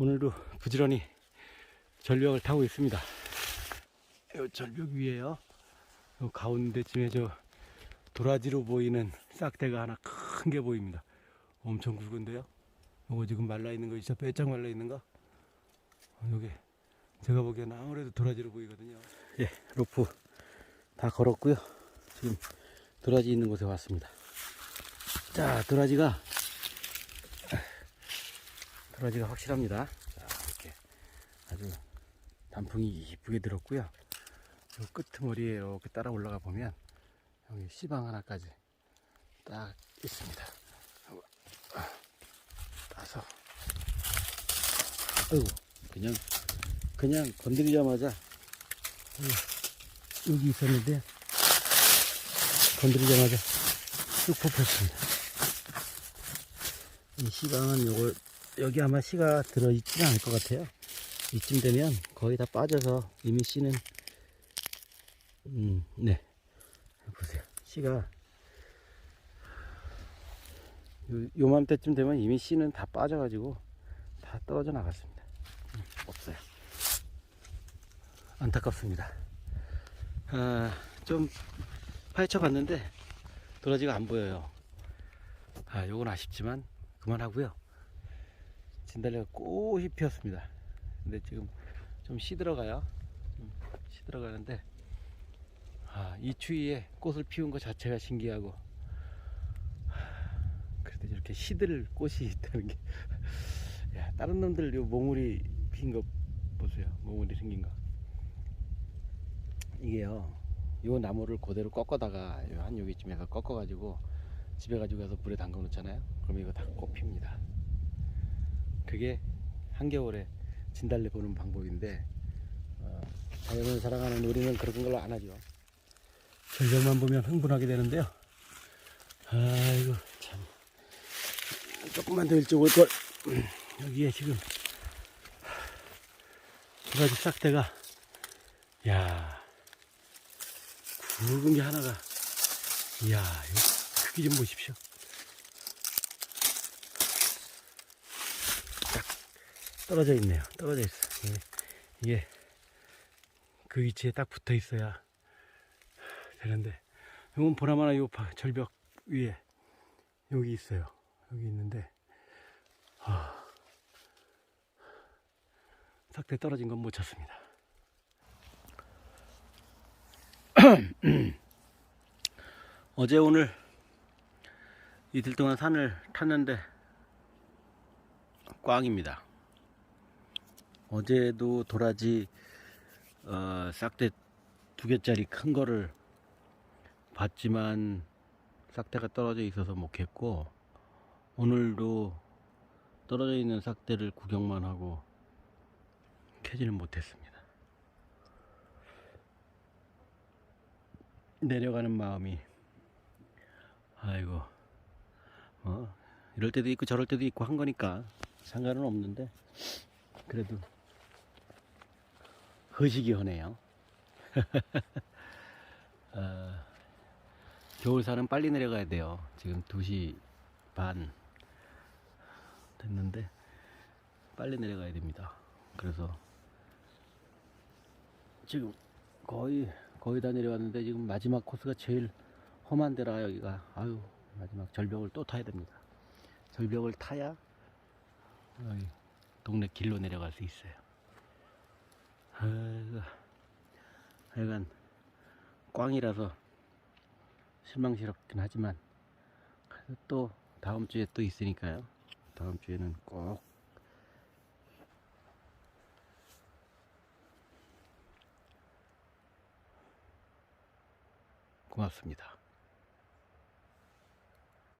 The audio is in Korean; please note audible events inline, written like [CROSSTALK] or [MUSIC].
오늘도 부지런히 절벽을 타고 있습니다. 이 절벽 위에요. 요 가운데쯤에 저 도라지로 보이는 싹대가 하나 큰 게 보입니다. 엄청 굵은데요. 요거 지금 말라 있는 거 있죠? 빼짝 말라 있는 거. 어, 요게 제가 보기에는 아무래도 도라지로 보이거든요. 예, 로프 다 걸었고요. 지금 도라지 있는 곳에 왔습니다. 자, 도라지가 도라지가 확실합니다. 자, 이렇게 아주 단풍이 이쁘게 들었고요. 요 끄트머리에 이렇게 따라 올라가 보면 여기 씨방 하나까지 딱 있습니다. 아, 따서 아이고 그냥 그냥 건드리자마자 여기, 있었는데 건드리자마자 쑥 뽑혔습니다. 이 씨방은 요걸 여기 아마 씨가 들어있지는 않을 것 같아요. 이쯤 되면 거의 다 빠져서 이미 씨는 음, 네 보세요. 씨가 요, 요맘때쯤 되면 이미 씨는 다 빠져가지고 다 떨어져 나갔습니다. 음, 없어요. 안타깝습니다. 아, 좀 파헤쳐 봤는데 도라지가 안 보여요. 아, 요건 아쉽지만 그만하고요. 진달래가 꽃이 피었습니다. 근데 지금 좀 시들어가요. 좀 시들어가는데 아, 이 추위에 꽃을 피운 것 자체가 신기하고 하, 그래도 이렇게 시들 꽃이 있다는 게 [LAUGHS] 야, 다른 놈들 요 몽울이 핀거 보세요. 몽울이 생긴 거. 이게요. 요 나무를 그대로 꺾어다가 요한 여기쯤에서 꺾어가지고 집에 가지고 가서 물에 담가 놓잖아요. 그럼 이거 다 꽃 핍니다. 그게 한겨울에 진달래 보는 방법인데 어, 자연을 사랑하는 우리는 그런 걸 안 하죠. 절벽만 보면 흥분하게 되는데요. 아이고 참 조금만 더 일찍 올 걸. [CLEARS THROAT] 여기에 지금 두 가지 싹대가 야 굵은 게 하나가 이야 크기 좀 보십시오. 떨어져 있네요. 떨어져 있어. 이게, 이게 그 위치에 딱 붙어 있어야 되는데 이건 보나마나 요 바- 절벽 위에 여기 있어요. 여기 있는데 아, 삭대 떨어진 건 못 찾습니다. [CLEARS THROAT] 어제 오늘 이틀 동안 산을 탔는데 꽝입니다. 어제도 도라지 어, 싹대 두 개짜리 큰 거를 봤지만 싹대가 떨어져 있어서 못 했고 오늘도 떨어져 있는 싹대를 구경만 하고 캐지는 못했습니다. 내려가는 마음이 아이고 뭐 이럴 때도 있고 저럴 때도 있고 한 거니까 상관은 없는데 그래도 허식이 하네요. [LAUGHS] 아, 겨울산은 빨리 내려가야 돼요. 지금 2시 반 됐는데 빨리 내려가야 됩니다. 그래서 지금 거의 거의 다 내려왔는데 지금 마지막 코스가 제일 험한 데라 여기가 아유 마지막 절벽을 또 타야 됩니다. 절벽을 타야 동네 길로 내려갈 수 있어요. 아이고, 하여간 꽝이라서 실망스럽긴 하지만 또 다음 주에 또 있으니까요. 다음 주에는 꼭 고맙습니다.